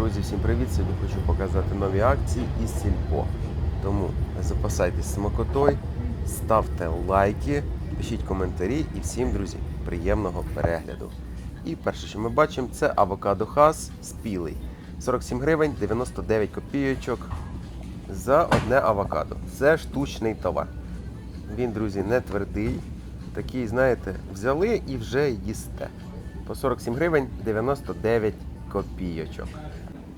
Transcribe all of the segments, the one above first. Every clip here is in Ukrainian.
Друзі, всім привіт! Сьогодні хочу показати нові акції із Сільпо. Тому запасайтесь смакотою, ставте лайки, пишіть коментарі і всім, друзі, приємного перегляду. І перше, що ми бачимо, це авокадо хас спілий. 47 гривень 99 копійочок за одне авокадо. Це штучний товар. Він, друзі, не твердий. Такий, знаєте, взяли і вже їсте. По 47 гривень 99 копійочок.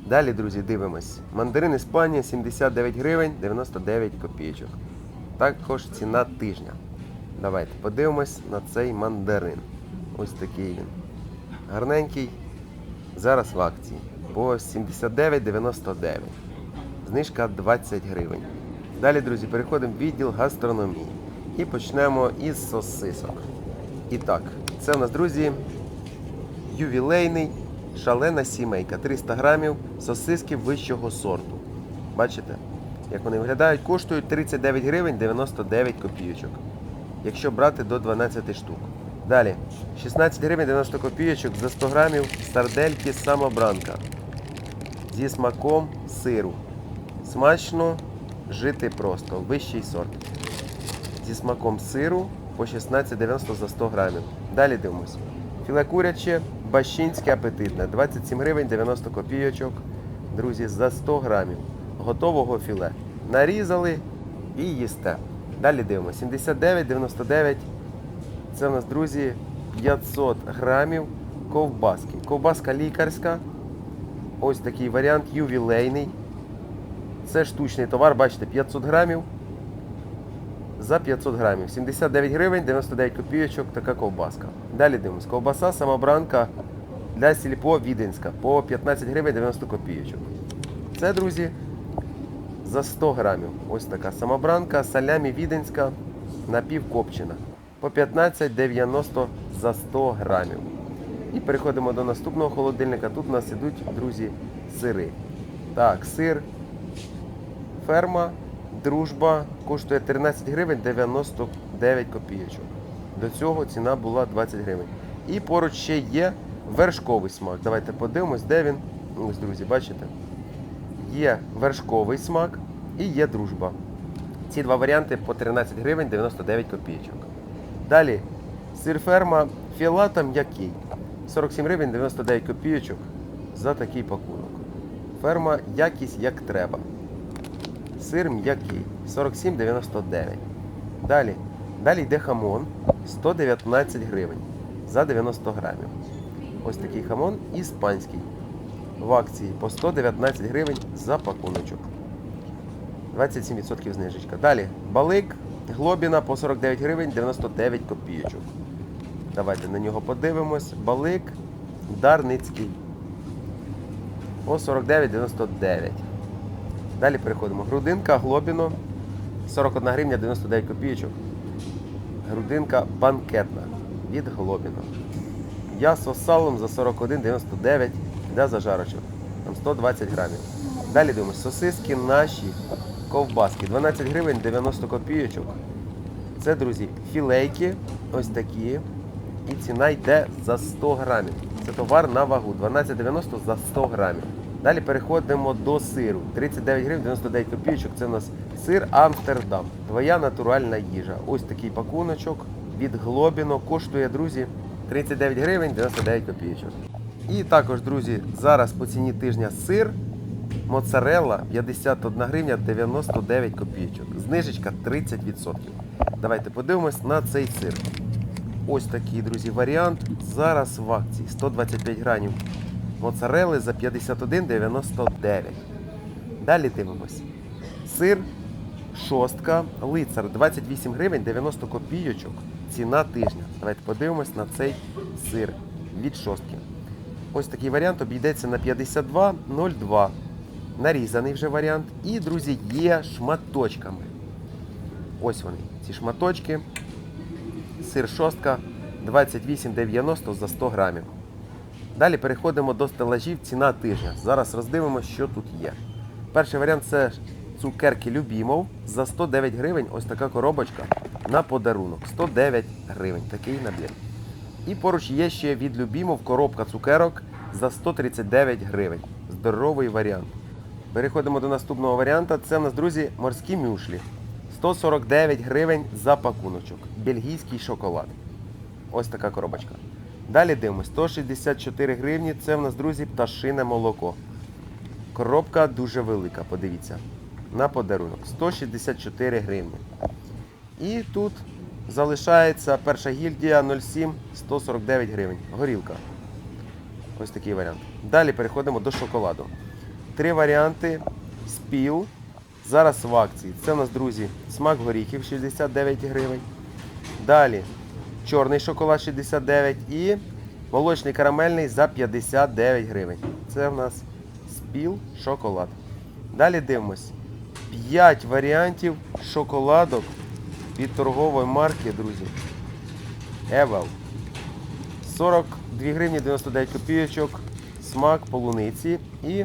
Далі, друзі, дивимось. Мандарин Іспанія 79 гривень 99 копійочок. Також ціна тижня. Давайте подивимось на цей мандарин. Ось такий він. Гарненький. Зараз в акції. По 79,99. Знижка 20 гривень. Далі, друзі, переходимо в відділ гастрономії. І почнемо із сосисок. І так, це у нас, друзі, ювілейний шалена сімейка. 300 грамів сосиски вищого сорту. Бачите, як вони виглядають? Коштують 39 гривень 99 копійочок. Якщо брати до 12 штук. Далі, 16 гривень 90 копійочок за 100 грамів сардельки самобранка зі смаком сиру. Смачно жити просто. Вищий сорт. Зі смаком сиру по 16,90 за 100 грамів. Далі дивимось. Філе куряче, бащинське апетитне. 27 гривень 90 копійочок. Друзі, за 100 грамів. Готового філе. Нарізали і їсте. Далі дивимося. 79,99. Це у нас, друзі, 500 грамів ковбаски. Ковбаска лікарська. Ось такий варіант ювілейний. Це штучний товар, бачите, 500 грамів за 500 грамів. 79 гривень, 99 копійочок, така ковбаска. Далі дивимось. Ковбаса самобранка для сільпо віденська по 15 гривень 90 копійочок. Це, друзі, за 100 грамів. Ось така самобранка, салямі віденська, напівкопчена. По 15,90 за 100 грамів. І переходимо до наступного холодильника. Тут у нас ідуть, друзі, сири. Так, сир Ферма, дружба коштує 13 гривень 99 копійочок. До цього ціна була 20 гривень. І поруч ще є вершковий смак. Давайте подивимось, де він. Ось, друзі, бачите? Є вершковий смак і є дружба. Ці два варіанти по 13 гривень 99 копійочок. Далі сир ферма філата м'який. 47 гривень 99 копійочок за такий пакунок. Ферма якість як треба. Сир м'який 47,99. Далі. Далі йде хамон 119 гривень за 90 грамів. Ось такий хамон іспанський. В акції по 119 гривень за пакуночок. 27% знижечка. Далі балик глобіна по 49 гривень 99 копійочок. Давайте на нього подивимось. Балик Дарницький по 49,99. Далі переходимо. Грудинка Глобіно 41 гривня 99 копійочок. Грудинка банкетна від Глобіно. М'ясо з салом за 41,99 для зажарочок. Там 120 грамів. Далі дивимося. Сосиски наші ковбаски. 12 гривень 90 копійочок. Це, друзі, філейки ось такі. І ціна йде за 100 грамів. Це товар на вагу. 12,90 за 100 грамів. Далі переходимо до сиру. 39 гривень 99 копійочок. Це у нас сир Амстердам. Твоя натуральна їжа. Ось такий пакуночок від Глобіно. Коштує, друзі, 39 гривень 99 копійочок. І також, друзі, зараз по ціні тижня сир. Моцарелла 51 гривня 99 копійочок. Знижечка 30%. Давайте подивимось на цей сир. Ось такий, друзі, варіант. Зараз в акції 125 грамів моцарели за 51,99. Далі дивимось. Сир шостка, лицар 28 гривень 90 копійочок. Ціна тижня. Давайте подивимось на цей сир від шостки. Ось такий варіант обійдеться на 52,02. Нарізаний вже варіант. І, друзі, є шматочками. Ось вони, ці шматочки. Сир шостка 28,90 за 100 грамів. Далі переходимо до стелажів ціна тижня. Зараз роздивимося, що тут є. Перший варіант це цукерки Любімов за 109 гривень. Ось така коробочка на подарунок. 109 гривень. Такий набір. І поруч є ще від Любімов коробка цукерок за 139 гривень. Здоровий варіант. Переходимо до наступного варіанта. Це в нас, друзі, морські мюшлі. 149 гривень за пакуночок. Бельгійський шоколад. Ось така коробочка. Далі дивимось. 164 гривні. Це в нас, друзі, пташине молоко. Коробка дуже велика, подивіться. На подарунок. 164 гривні. І тут залишається перша гільдія 07 149 гривень. Горілка. Ось такий варіант. Далі переходимо до шоколаду. Три варіанти. Спіл. Зараз в акції. Це у нас, друзі, смак горіхів 69 гривень. Далі чорний шоколад 69 і молочний карамельний за 59 гривень. Це в нас спіл шоколад. Далі дивимось. 5 варіантів шоколадок від торгової марки, друзі. Evel. 42 гривні 99 копійочок. Смак полуниці і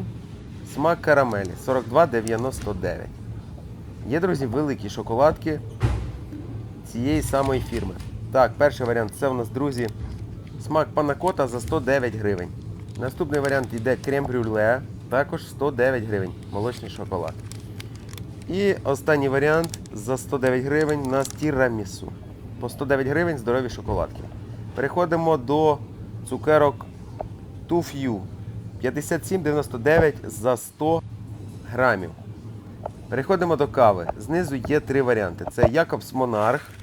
смак карамелі 42,99. Є, друзі, великі шоколадки цієї самої фірми. Так, перший варіант це у нас, друзі, смак панакота за 109 гривень. Наступний варіант йде крем-брюле, також 109 гривень. Молочний шоколад. І останній варіант за 109 гривень у нас тірамісу. По 109 гривень здорові шоколадки. Переходимо до цукерок Туф'ю. 57,99 за 100 грамів. Переходимо до кави. Знизу є три варіанти. Це Якобс Монарх.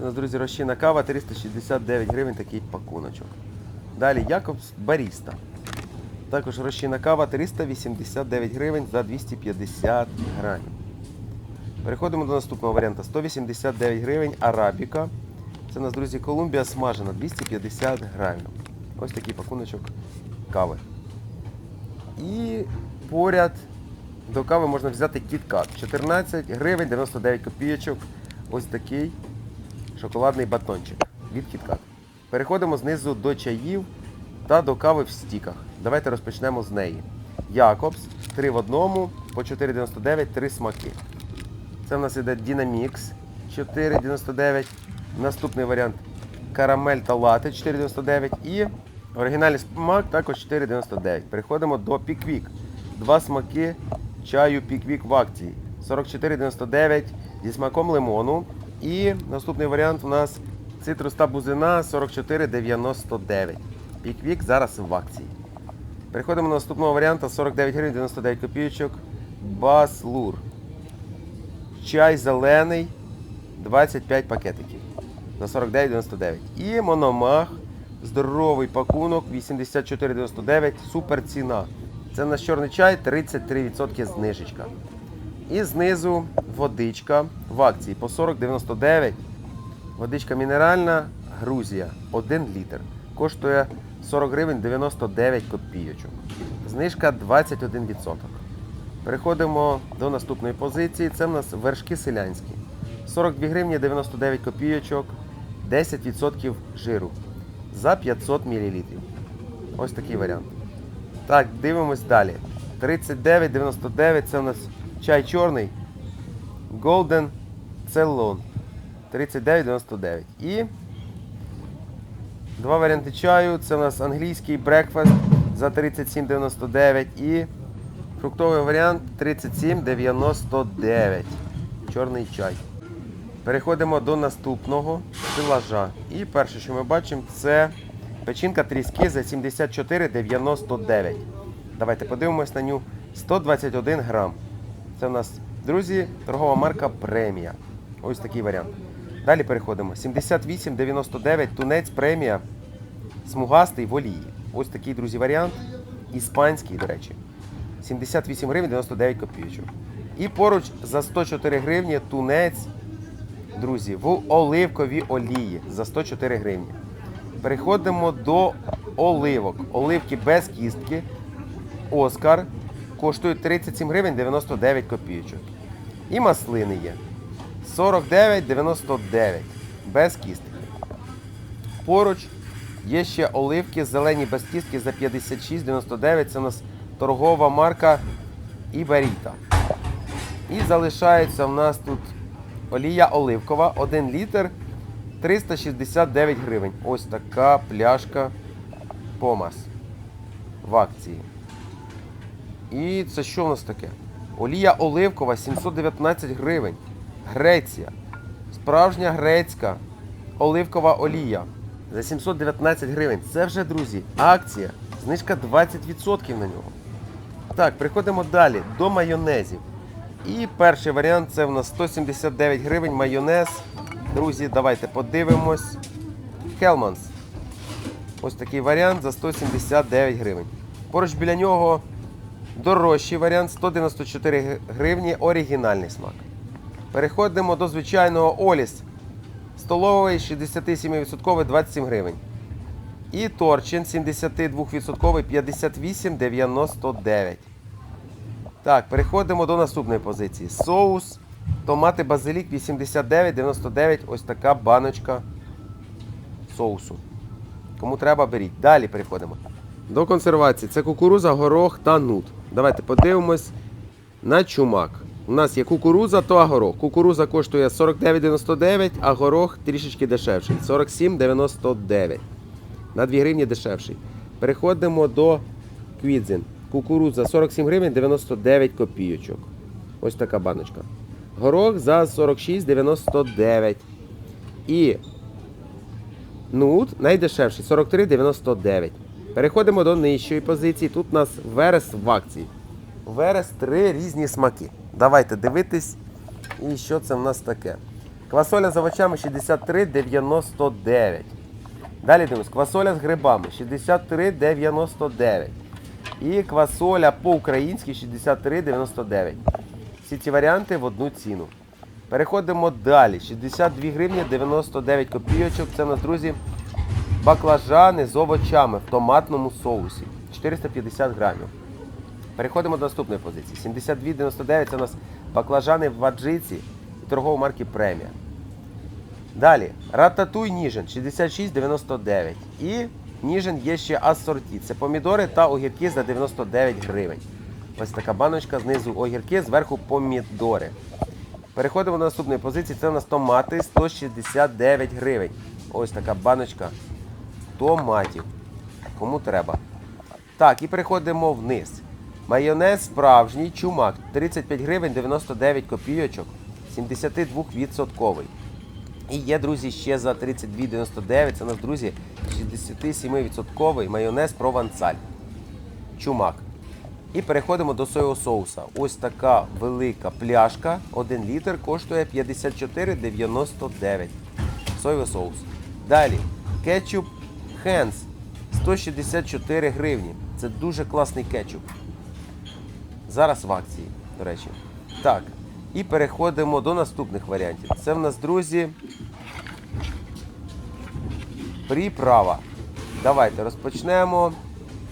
Це у нас, друзі, розчинна кава 369 гривень такий пакуночок. Далі Якобс Баріста. Також розчинна кава 389 гривень за 250 грамів. Переходимо до наступного варіанту. 189 гривень арабіка. Це у нас, друзі, Колумбія смажена 250 грамів. Ось такий пакуночок кави. І поряд до кави можна взяти кіткат. 14 гривень 99 копійочок. Ось такий шоколадний батончик від кіткат. Переходимо знизу до чаїв та до кави в стіках. Давайте розпочнемо з неї. Якобс 3 в одному, по 4,99 3 смаки. Це в нас іде Dynamix 4,99. Наступний варіант карамель та лате 4,99. І оригінальний смак також 4,99. Переходимо до Піквік. Два смаки чаю Піквік в акції. 44,99 зі смаком лимону. І наступний варіант у нас цитрус та бузина 44,99. Піквік зараз в акції. Переходимо до наступного варіанту 49 гривень 99 копійочок. Баслур. Чай зелений 25 пакетиків за 49,99. І мономах. Здоровий пакунок 84,99. Супер ціна. Це наш чорний чай 33% знижечка. І знизу водичка в акції по 40,99. Водичка мінеральна Грузія 1 літр. Коштує 40 гривень 99 копійочок. Знижка 21%. Переходимо до наступної позиції. Це в нас вершки селянські. 42 гривні 99 копійочок, 10% жиру за 500 мл. Ось такий варіант. Так, дивимось далі. 39,99 це у нас чай чорний. Golden Ceylon. 39,99. І два варіанти чаю. Це у нас англійський брекфаст за 37,99 і фруктовий варіант 37,99. Чорний чай. Переходимо до наступного стелажа. І перше, що ми бачимо, це печінка тріски за 74,99. Давайте подивимось на ню. 121 грам. Це у нас, друзі, торгова марка премія. Ось такий варіант. Далі переходимо. 78,99 тунець премія. Смугастий в олії. Ось такий, друзі, варіант. Іспанський, до речі. 78 гривень 99 копійочок. І поруч за 104 гривні тунець, друзі, в оливковій олії за 104 гривні. Переходимо до оливок. Оливки без кістки. Оскар коштують 37 гривень 99 копійочок. І маслини є. 49,99 без кістки. Поруч є ще оливки зелені без кістки за 56,99. Це у нас торгова марка Іберіта. І залишається в нас тут олія оливкова 1 літр 369 гривень. Ось така пляшка Помас в акції. І це що у нас таке? Олія оливкова 719 гривень. Греція. Справжня грецька оливкова олія за 719 гривень. Це вже, друзі, акція. Знижка 20% на нього. Так, приходимо далі до майонезів. І перший варіант це в нас 179 гривень майонез. Друзі, давайте подивимось. Хелманс. Ось такий варіант за 179 гривень. Поруч біля нього дорожчий варіант 194 гривні оригінальний смак. Переходимо до звичайного Оліс. Столовий 67% 27 гривень. І Торчин 72% 58,99. Так, переходимо до наступної позиції. Соус, томати базилік 89,99. Ось така баночка соусу. Кому треба, беріть. Далі переходимо. До консервації. Це кукуруза, горох та нут. Давайте подивимось на чумак. У нас є кукуруза та горох. Кукуруза коштує 49,99, а горох трішечки дешевший. 47,99. На 2 гривні дешевший. Переходимо до квідзин. Кукурудза 47 гривень 99 копійочок. Ось така баночка. Горох за 46,99. І нут найдешевший 43,99. Переходимо до нижчої позиції. Тут у нас верес в акції. Верес три різні смаки. Давайте дивитись. І що це в нас таке? Квасоля з овочами 63,99. Далі дивимось, квасоля з грибами 63,99. І квасоля по-українськи 63,99. Всі ці варіанти в одну ціну. Переходимо далі. 62 гривні 99 копійочок. Це у нас, друзі, баклажани з овочами в томатному соусі. 450 грамів. Переходимо до наступної позиції. 72,99 це у нас баклажани в ваджиці торгової марки Премія. Далі, рататуй ніжен 66,99. І ніжен є ще асорті. Це помідори та огірки за 99 гривень. Ось така баночка, знизу огірки, зверху помідори. Переходимо до наступної позиції. Це у нас томати 169 гривень. Ось така баночка томатів. Кому треба. Так, і переходимо вниз. Майонез справжній чумак 35 гривень 99 копійочок, 72%. І є, друзі, ще за 32,99. Це у нас, друзі, 67% майонез провансаль. Чумак. І переходимо до соєвого соуса. Ось така велика пляшка, 1 літр, коштує 54,99. Соєвий соус. Далі. Кетчуп Хенс 164 гривні. Це дуже класний кетчуп. Зараз в акції, до речі. Так. І переходимо до наступних варіантів. Це в нас, друзі. Приправа. Давайте розпочнемо.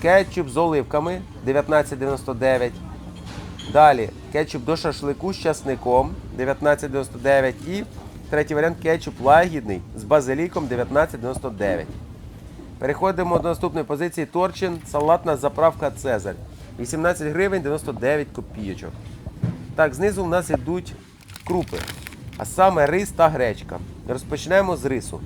Кетчуп з оливками 19,99. Далі кетчуп до шашлику з часником 19,99. І третій варіант кетчуп лагідний з базиліком 19,99. Переходимо до наступної позиції. Торчин, салатна заправка Цезарь. 18 гривень 99 копійочок. Так, знизу в нас йдуть крупи. А саме рис та гречка. Розпочнемо з рису.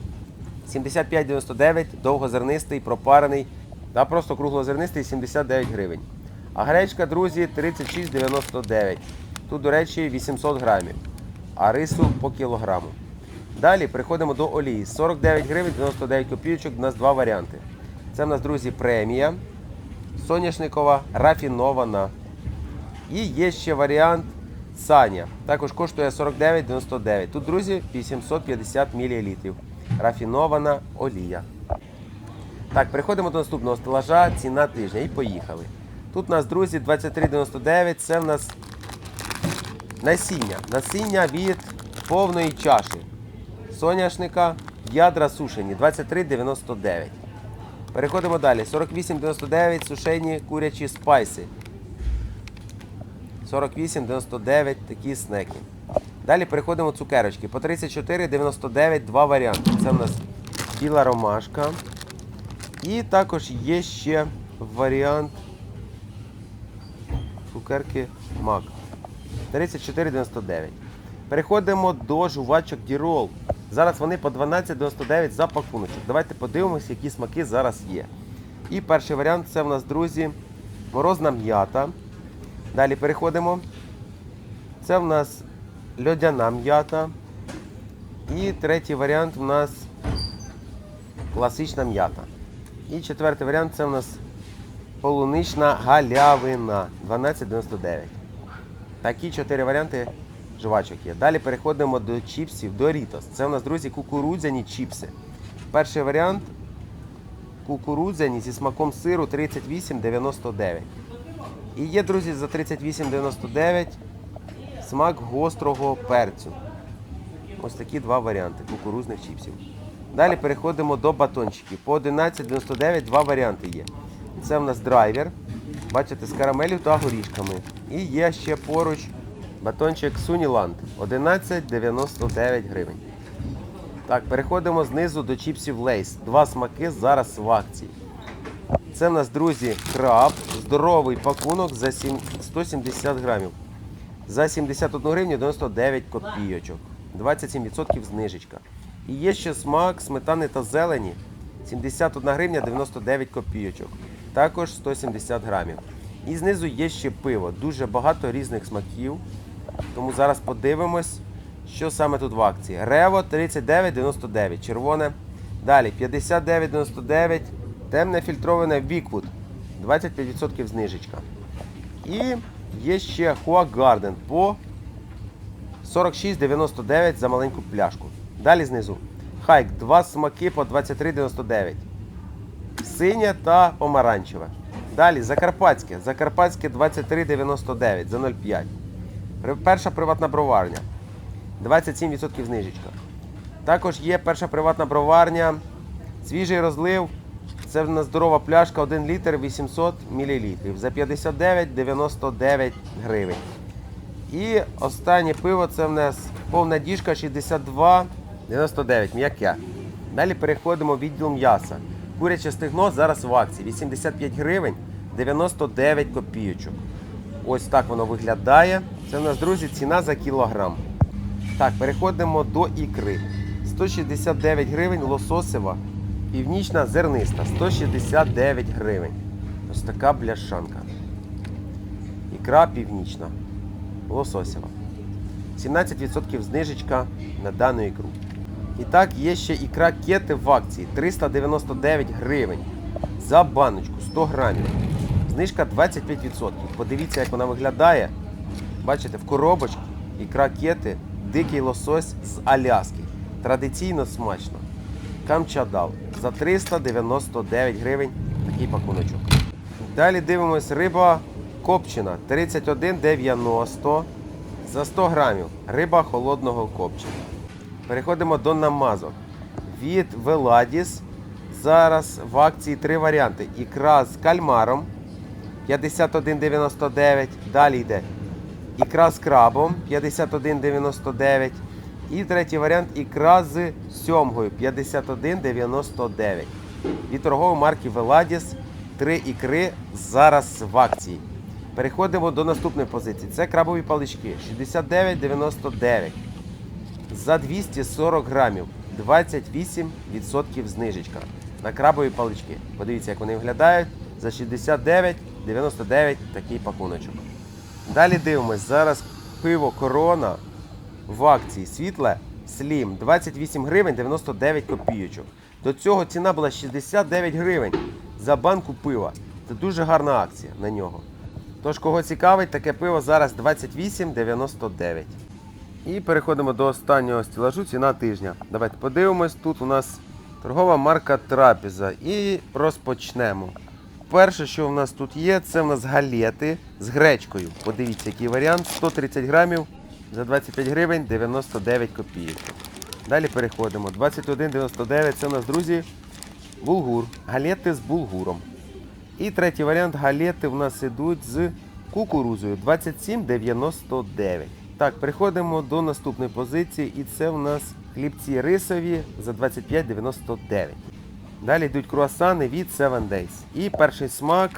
75,99, довгозернистий, пропарений та просто круглозернистий 79 гривень. А гречка, друзі, 36,99. Тут, до речі, 800 грамів. А рису по кілограму. Далі переходимо до олії. 49 гривень 99 копійочок. У нас два варіанти. Це в нас, друзі, премія. Соняшникова рафінована. І є ще варіант Саня. Також коштує 49,99. Тут, друзі, 850 мл. Рафінована олія. Так, переходимо до наступного стелажа. Ціна тижня. І поїхали. Тут у нас, друзі, 23,99. Це в нас насіння. Насіння від повної чаші. Соняшника, ядра сушені. 23,99. Переходимо далі. 48,99 сушені курячі спайси. 48,99 такі снеки. Далі переходимо цукерочки. По 34,99 два варіанти. Це в нас біла ромашка. І також є ще варіант цукерки Мак. 34,99. Переходимо до жувачок Дірол. Зараз вони по 12,99 за пакуночок. Давайте подивимося, які смаки зараз є. І перший варіант це в нас, друзі, морозна м'ята. Далі переходимо. Це в нас льодяна м'ята. І третій варіант у нас класична м'ята. І четвертий варіант це у нас полунична галявина 12,99. Такі чотири варіанти жвачок є. Далі переходимо до чіпсів Doritos. Це у нас, друзі, кукурудзяні чіпси. Перший варіант кукурудзяні зі смаком сиру 38,99. І є, друзі, за 38,99 смак гострого перцю. Ось такі два варіанти кукурузних чіпсів. Далі переходимо до батончиків. По 11,99 два варіанти є. Це в нас драйвер. Бачите, з карамелю та горішками. І є ще поруч батончик Суніланд 11,99 гривень. Так, переходимо знизу до чіпсів Лейс. Два смаки зараз в акції. Це в нас, друзі, краб, здоровий пакунок за сім- 170 грамів. За 71 гривню 99 копійочок. 27% знижечка. І є ще смак сметани та зелені. 71 гривня 99 копійочок. Також 170 грамів. І знизу є ще пиво. Дуже багато різних смаків. Тому зараз подивимось, що саме тут в акції. Рево 39,99, червоне. Далі 59,99, темне фільтроване Віквуд. 25% знижечка. І є ще Хуа Гарден по 46,99 за маленьку пляшку. Далі знизу. Хайк, два смаки по 23,99. Синє та помаранчеве. Далі Закарпатське. Закарпатське 23,99 за 0,5. Перша приватна броварня. 27% знижечка. Також є перша приватна броварня. Свіжий розлив. Це в нас здорова пляшка 1 літр 800 мл за 59,99 гривень. І останнє пиво це в нас повна діжка 62,99 м'яке. Далі переходимо в відділ м'яса. Куряче стегно зараз в акції 85 гривень 99 копійочок. Ось так воно виглядає. Це в нас, друзі, ціна за кілограм. Так, переходимо до ікри. 169 гривень лососева, північна зерниста 169 гривень. Ось така бляшанка. Ікра північна. Лососева. 17% знижечка на дану ікру. І так, є ще ікра кети в акції 399 гривень за баночку 100 грамів. Знижка 25%. Подивіться, як вона виглядає. Бачите, в коробочці ікра кети, дикий лосось з Аляски. Традиційно смачно. Камчадал за 399 гривень такий пакуночок. Далі дивимось риба копчена 31,90 за 100 грамів. Риба холодного копчення. Переходимо до намазок. Від Веладіс. Зараз в акції три варіанти. Ікра з кальмаром 51,99. Далі йде ікра з крабом 51,99. І третій варіант ікра з сьомгою 51,99. Від торгової марки Веладіс три ікри зараз в акції. Переходимо до наступної позиції. Це крабові палички 69,99 за 240 грамів 28% знижечка на крабові палички. Подивіться, як вони виглядають. За 69,99 такий пакуночок. Далі дивимось. Зараз пиво Корона в акції світле Слім 28 гривень 99 копійочок. До цього ціна була 69 гривень за банку пива. Це дуже гарна акція на нього. Тож, кого цікавить, таке пиво зараз 28,99. І переходимо до останнього стілажу ціна тижня. Давайте подивимось. Тут у нас торгова марка Трапеза. І розпочнемо. Перше, що в нас тут є, це в нас галети з гречкою. Подивіться, який варіант. 130 грамів за 25 гривень 99 копійок. Далі переходимо. 21,99 це у нас, друзі, булгур. Галети з булгуром. І третій варіант галети в нас ідуть з кукурузою 27,99. Так, переходимо до наступної позиції, і це в нас хлібці рисові за 25,99. Далі йдуть круасани від 7 Days. І перший смак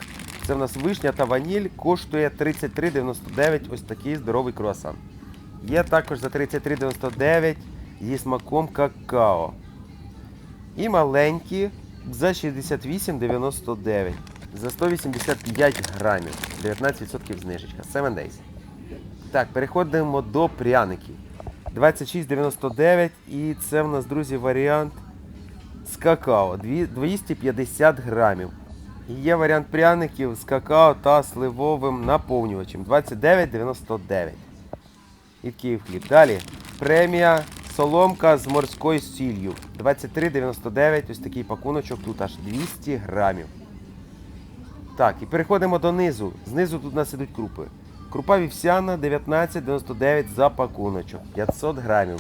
це в нас вишня та ваніль, коштує 33,99 ось такий здоровий круасан. Є також за 33,99 зі смаком какао. І маленькі за 68,99. за 185 грамів. 19% знижечка. 7 Days. Так, переходимо до пряників. 26,99 і це в нас, друзі, варіант з какао. 250 грамів. Є варіант пряників з какао та сливовим наповнювачем. 29,99. І Київ хліб. Далі. Премія соломка з морською сіллю. 23,99. Ось такий пакуночок. Тут аж 200 грамів. Так, і переходимо до низу. Знизу тут у нас ідуть крупи. Крупа вівсяна 19,99 за пакуночок. 500 грамів.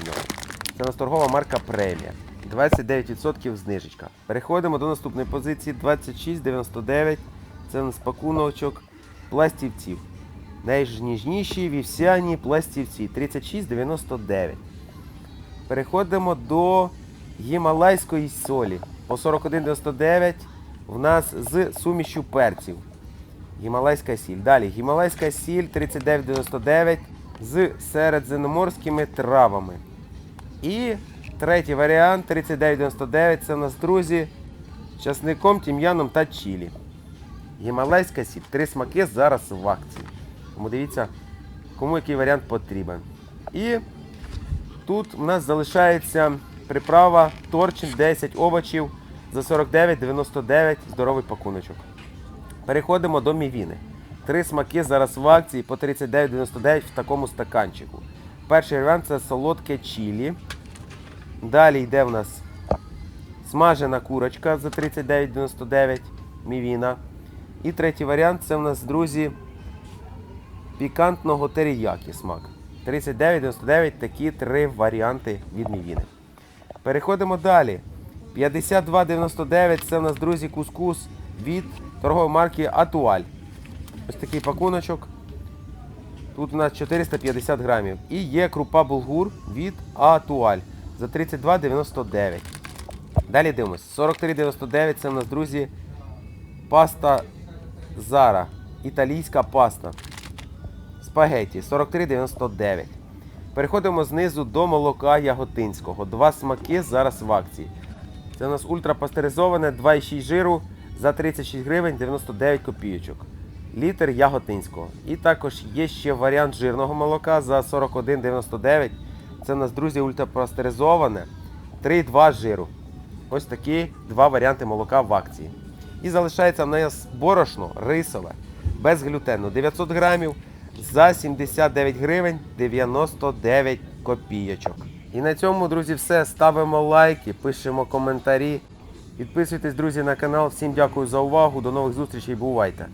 Це нас торгова марка премія. 29% знижечка. Переходимо до наступної позиції 26,99. Це у нас пакуночок пластівців. Найніжніші вівсяні пластівці 36,99. Переходимо до гімалайської солі. По 41,99 в нас з сумішю перців. Гімалайська сіль. Далі гімалайська сіль 39,99 з середземноморськими травами. І третій варіант 39,99 це у нас, друзі, з часником, тім'яном та чілі. Гімалайська сіль. Три смаки зараз в акції. Тому дивіться, кому який варіант потрібен. І тут у нас залишається приправа торчин 10 овочів за 49,99 здоровий пакуночок. Переходимо до мівіни. Три смаки зараз в акції по 39,99 в такому стаканчику. Перший варіант це солодке чілі. Далі йде в нас смажена курочка за 39,99 мівіна. І третій варіант це в нас, друзі, пікантного теріякі смак. 39,99 такі три варіанти від мівіни. Переходимо далі. 52,99 це в нас, друзі, кускус від торгової марки Атуаль. Ось такий пакуночок. Тут у нас 450 грамів. І є крупа булгур від Атуаль за 32,99. Далі дивимось. 43,99 це в нас, друзі, паста Зара. Італійська паста. Спагеті 43,99. Переходимо знизу до молока яготинського. Два смаки зараз в акції. Це у нас ультрапастеризоване 2,6 жиру за 36 гривень 99 копійочок. Літр яготинського. І також є ще варіант жирного молока за 41,99. Це у нас, друзі, ультрапастеризоване 3,2 жиру. Ось такі два варіанти молока в акції. І залишається в нас борошно рисове, без глютену. 900 грамів за 79 гривень 99 копійочок. І на цьому, друзі, все. Ставимо лайки, пишемо коментарі. Підписуйтесь, друзі, на канал. Всім дякую за увагу. До нових зустрічей. Бувайте!